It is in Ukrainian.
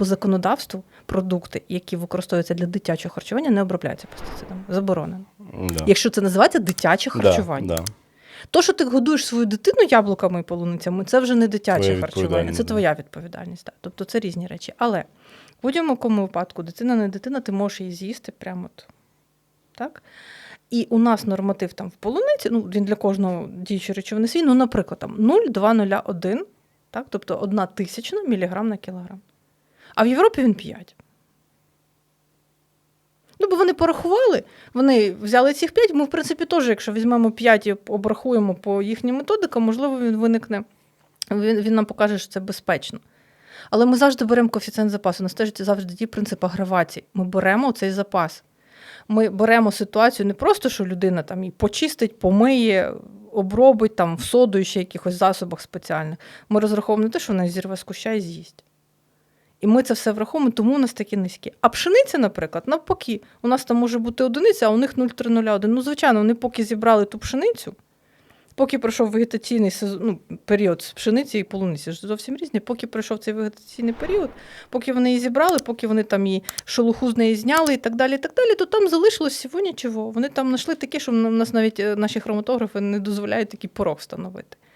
по законодавству продукти, які використовуються для дитячого харчування, не обробляються пестицидами. Заборонено. Да. Якщо це називається дитяче харчування. Да, да. То, що ти годуєш свою дитину яблуками і полуницями, це вже не дитяче харчування, це твоя відповідальність. Так. Тобто це різні речі. Але в будь-якому випадку дитина не дитина, ти можеш її з'їсти прямо от. Так? І у нас норматив там в полуниці, ну він для кожного діючої речовини свій, ну, наприклад, там 0,201, так? тобто 1 тисячна міліграм на кілограм. А в Європі він 5. Ну, бо вони порахували, вони взяли цих 5, ми, в принципі, теж, якщо візьмемо 5 і обрахуємо по їхнім методикам, можливо, він виникне, він, він нам покаже, що це безпечно. Але ми завжди беремо коефіцієнт запасу. У нас теж завжди діє принцип агравації. Ми беремо цей запас. Ми беремо ситуацію не просто, що людина там і почистить, помиє, обробить там в соду і ще якихось засобах спеціальних. Ми розраховуємо не те, що вона зірве з куща і з'їсть. І ми це все враховуємо, тому у нас такі низькі. А пшениця, наприклад, навпаки, у нас там може бути одиниця, а у них 0,301. Ну, звичайно, вони поки зібрали ту пшеницю, поки пройшов вегетаційний сезон, ну, період з пшениці і полуниці ж зовсім різні. Поки пройшов цей вегетаційний період, поки вони її зібрали, поки вони там її шелуху з неї зняли і так далі, і так далі, то там залишилось всього нічого. Вони там знайшли таке, що в нас навіть е, наші хроматографи не дозволяють такий порог встановити.